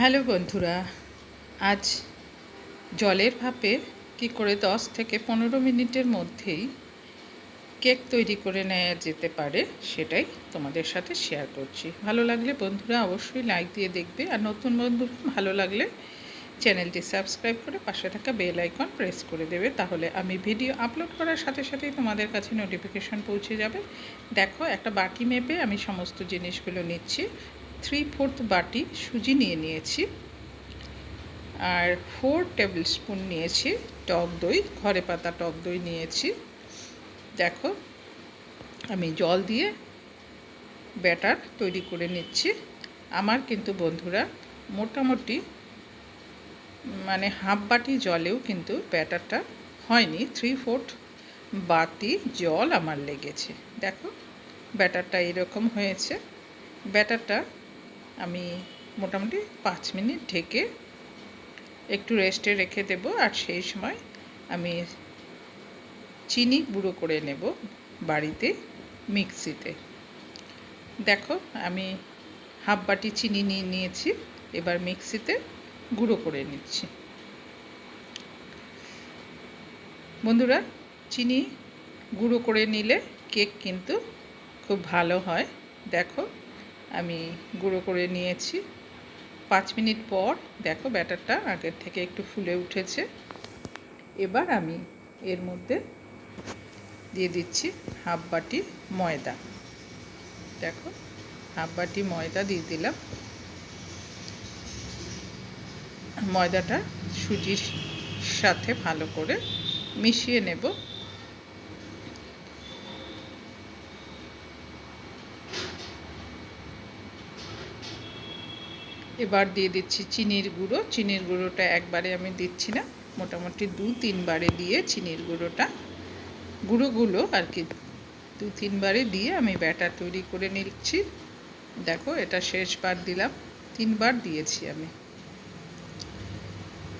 Hello বন্ধুরা, আজ জলের ভাপে কি করে দশ থেকে পনেরো মিনিটের মধ্যেই কেক তৈরি করে নেওয়া যেতে পারে সেটাই তোমাদের সাথে শেয়ার করছি। ভালো লাগলে বন্ধুরা অবশ্যই লাইক দিয়ে দেখবে আর নতুন বন্ধু ভালো লাগলে চ্যানেলটি সাবস্ক্রাইব করে পাশে থাকা বেল আইকন প্রেস করে দেবে তাহলে আমি ভিডিও আপলোড করার সাথে সাথেই তোমাদের কাছে নোটিফিকেশন পৌঁছে যাবে। দেখো একটা বাটি মেপে আমি সমস্ত জিনিসগুলো নিচ্ছি। থ্রি ফোর্থ বাটি সুজি নিয়ে নিয়েছি আর ফোর টেবিল স্পুন নিয়েছি টক দই, ঘরে পাতা টক দই নিয়েছি। দেখো, আমি জল দিয়ে ব্যাটার তৈরি করে নিচ্ছি। আমার কিন্তু বন্ধুরা মোটামুটি মানে হাফ বাটি জলেও কিন্তু ব্যাটারটা হয়নি। থ্রি ফোর্থ বাটি জল আমার লেগেছে। দেখো, ব্যাটারটা এরকম হয়েছে। ব্যাটারটা আমি মোটামুটি পাঁচ মিনিট ঢেকে একটু রেস্টে রেখে দেব, আর সেই সময় আমি চিনি গুঁড়ো করে নেব বাড়িতে মিক্সিতে। দেখো, আমি হাফ বাটি চিনি নিয়ে নিয়েছি, এবার মিক্সিতে গুঁড়ো করে নিচ্ছি। বন্ধুরা, চিনি গুঁড়ো করে নিলে কেক কিন্তু খুব ভালো হয়। দেখো আমি গুঁড়ো করে নিয়েছি। পাঁচ মিনিট পর, দেখো ব্যাটারটা আগের থেকে একটু ফুলে উঠেছে। এবার আমি এর মধ্যে দিয়ে দিচ্ছি হাফ বাটি ময়দা। দেখো, হাফ বাটি ময়দা দিয়ে দিলাম। ময়দাটা সুজির সাথে ভালো করে মিশিয়ে নেব। এবার দিয়ে দিচ্ছি চিনির গুঁড়ো। চিনির গুঁড়োটা একবারে আমি দিচ্ছি না। মোটামুটি দু তিনবারে দিয়ে চিনির গুঁড়োটা। গুঁড়োগুলো আর কি দু তিনবারে দিয়ে আমি ব্যাটার তৈরি করে নিচ্ছি। দেখো, এটা শেষবার দিলাম। তিনবার দিয়েছি আমি।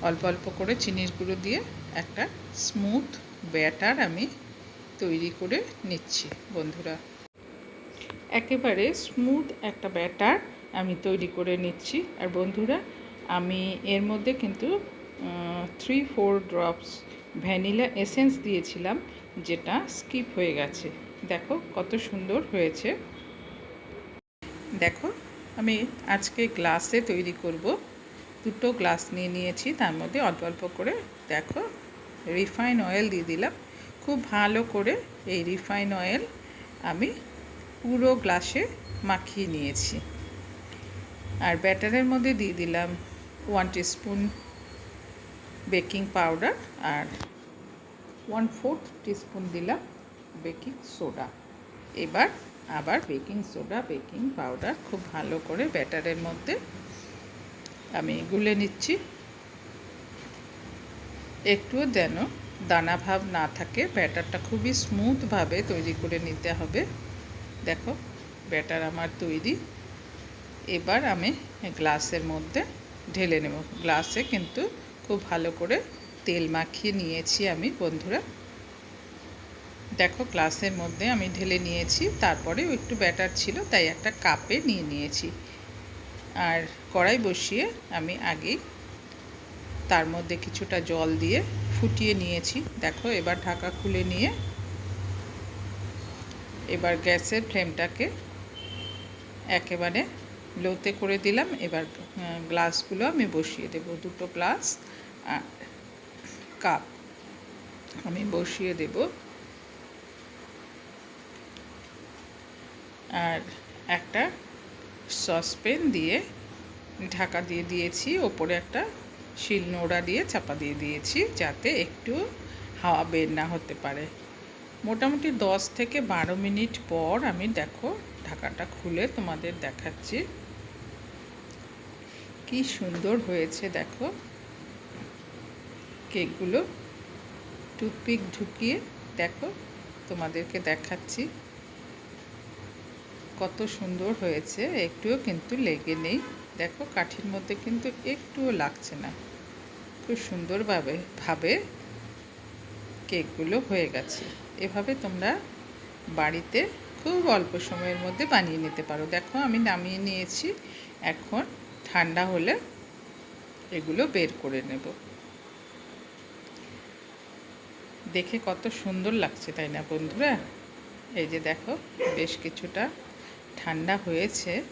অল্প অল্প করে চিনির গুঁড়ো দিয়ে একটা স্মুথ ব্যাটার আমি তৈরি করে নিচ্ছি, বন্ধুরা। একেবারে স্মুথ একটা ব্যাটার। আমি তৈরি করে নিচ্ছি। আর বন্ধুরা, আমি এর মধ্যে কিন্তু three four drops vanilla essence দিয়েছিলাম, যেটা স্কিপ হয়ে গেছে। দেখো কত সুন্দর হয়েছে। দেখো, আমি আজকে গ্লাসে তৈরি করব। দুটো গ্লাস নিয়ে নিয়েছি, তার মধ্যে অল্প অল্প করে। দেখো রিফাইন অয়েল দিয়ে দিলাম। খুব ভালো করে এই রিফাইন অয়েল আমি পুরো গ্লাসে মাখিয়ে নিয়েছি। আর ব্যাটারের মধ্যে দিয়ে দিলাম ওয়ান টিস্পুন বেকিং পাউডার আর ওয়ান ফোর্থ টিস্পুন দিলাম বেকিং সোডা এবার আবার বেকিং সোডা বেকিং পাউডার খুব ভালো করে ব্যাটারের মধ্যে আমি গুলে নিচ্ছি। একটুও যেন দানা ভাব না থাকে, ব্যাটারটা খুবই স্মুথভাবে তৈরি করে নিতে হবে। দেখো, ব্যাটার আমার তৈরি। এবার আমি গ্লাসের মধ্যে ঢেলে নেব। গ্লাসে কিন্তু খুব ভালো করে তেল মাখিয়ে নিয়েছি আমি, বন্ধুরা। দেখো, গ্লাসের মধ্যে আমি ঢেলে নিয়েছি, তারপরে একটু ব্যাটার ছিল, তাই একটা কাপে নিয়ে নিয়েছি। আর কড়াই বসিয়ে আমি আগেই তার মধ্যে কিছুটা জল দিয়ে ফুটিয়ে নিয়েছি। দেখো, এবার ঢাকা খুলে নিয়ে এবার গ্যাসের ফ্লেমটাকে একেবারে লোতে করে দিলাম। এবার গ্লাসগুলো আমি বসিয়ে দেব, দুটো গ্লাস কাপ আমি বসিয়ে দেব। আর একটা সসপ্যান দিয়ে ঢাকা দিয়ে দিয়েছি, ওপরে একটা শিল নোড়া দিয়ে চাপা দিয়ে দিয়েছি, যাতে একটু হাওয়া বের না হতে পারে। মোটামুটি দশ থেকে বারো মিনিট পর আমি দেখো ঢাকাটা খুলে তোমাদের দেখাচ্ছি। কি সুন্দর হয়েছে, দেখো। কেকগুলো টুথপিক ঢুকিয়ে, দেখো, তোমাদেরকে দেখাচ্ছি। কত সুন্দর হয়েছে, একটুও কিন্তু লেগে নেই। দেখো, কাঠির মধ্যে কিন্তু একটুও লাগছে না। খুব সুন্দরভাবে, ভাবে কেকগুলো হয়ে গেছে। এভাবে তোমরা বাড়িতে খুব অল্প সময়ের মধ্যে বানিয়ে নিতে পারো। দেখো, আমি নামিয়ে নিয়েছি। এখন ঠান্ডা হলে এগুলো বের করে নেব। দেখে কত সুন্দর লাগছে, তাই না বন্ধুরা? এই যে দেখো, বেশ কিছুটা ঠান্ডা হয়েছে।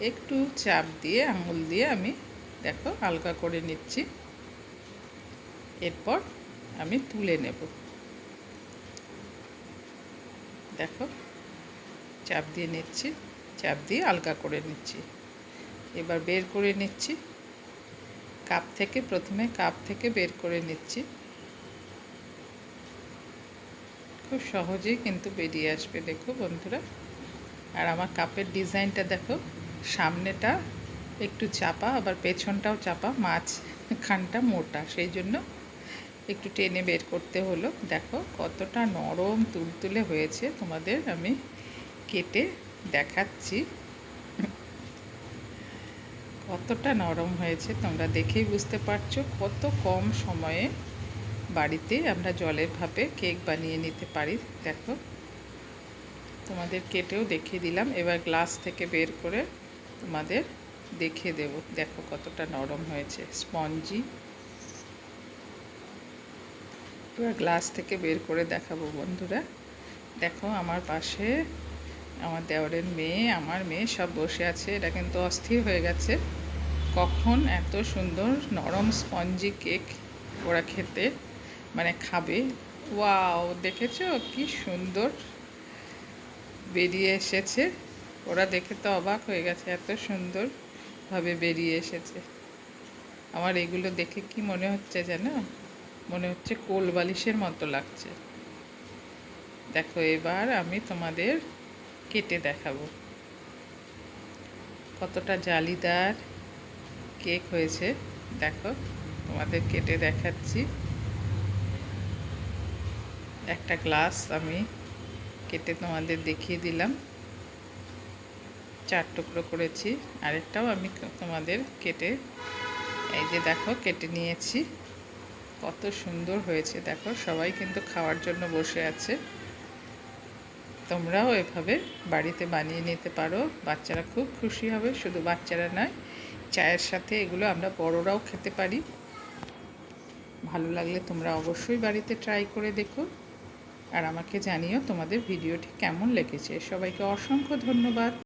একটু চাপ দিয়ে, আঙুল দিয়ে আমি দেখো হালকা করে নিচ্ছি। এরপর আমি তুলে নেব। দেখো, চাপ দিয়ে নিচ্ছি, চাপ দিয়ে হালকা করে নিচ্ছি। এবার বের করে নিচ্ছি। কাপ থেকে, প্রথমে কাপ থেকে বের করে নিচ্ছি। খুব সহজেই কিন্তু বেরিয়ে আসবে, দেখো বন্ধুরা। আর আমার কাপের ডিজাইনটা দেখো, সামনেটা একটু চাপা, আবার পেছনটাও চাপা মাছ খানটা মোটা। সেই জন্য একটু টেনে বের করতে হলো। দেখো কতটা নরম, তুলতুলে হয়েছে তোমাদের, আমি কেটে দেখাচ্ছি। কতটা নরম হয়েছে তোমরা দেখেই বুঝতে পারছ কত কম সময়ে বাড়িতে আমরা জলের ভাপে কেক বানিয়ে নিতে পারি। দেখো, তোমাদের কেটেও দেখিয়ে দিলাম। এবার গ্লাস থেকে বের করে তোমাদের দেখিয়ে দেব। দেখো কতটা নরম হয়েছে। স্পঞ্জি। এবার গ্লাস থেকে বের করে দেখাবো বন্ধুরা। দেখো আমার পাশে আমার দেওয়ারের মেয়ে, আমার মেয়ে সব বসে আছে, এটা কিন্তু অস্থির হয়ে গেছে। কখন এত সুন্দর নরম স্পঞ্জি কেক ওরা খেতে মানে খাবে। ওয়াও, দেখেছ? কি সুন্দর বেরিয়ে এসেছে। ওরা দেখে তো অবাক হয়ে গেছে, এত সুন্দরভাবে বেরিয়ে এসেছে। আমার এগুলো দেখে কি মনে হচ্ছে যেন মনে হচ্ছে কোল বালিশের মতো লাগছে। দেখো, এবার আমি তোমাদের কেটে দেখাবো। কতটা জালিদার কেক হয়েছে। দেখো, তোমাদের কেটে দেখাচ্ছি। একটা গ্লাস আমি কেটে তোমাদের দেখিয়ে দিলাম। চার টুকরো করেছি। আরেকটাও আমি তোমাদের কেটে, এই যে দেখো, কেটে নিয়েছি। কত সুন্দর হয়েছে। দেখো, সবাই কিন্তু খাওয়ার জন্য বসে আছে। তোমরাও এভাবে বাড়িতে বানিয়ে নিতে পারো। বাচ্চারা খুব খুশি হবে, শুধু বাচ্চারা নয়, চায়ের সাথে এগুলো আমরা বড়রাও খেতে পারি। ভালো লাগলে তোমরা অবশ্যই বাড়িতে ট্রাই করে দেখো। আর আমাকে জানিও তোমাদের ভিডিওটি কেমন লেগেছে। সবাইকে অসংখ্য ধন্যবাদ।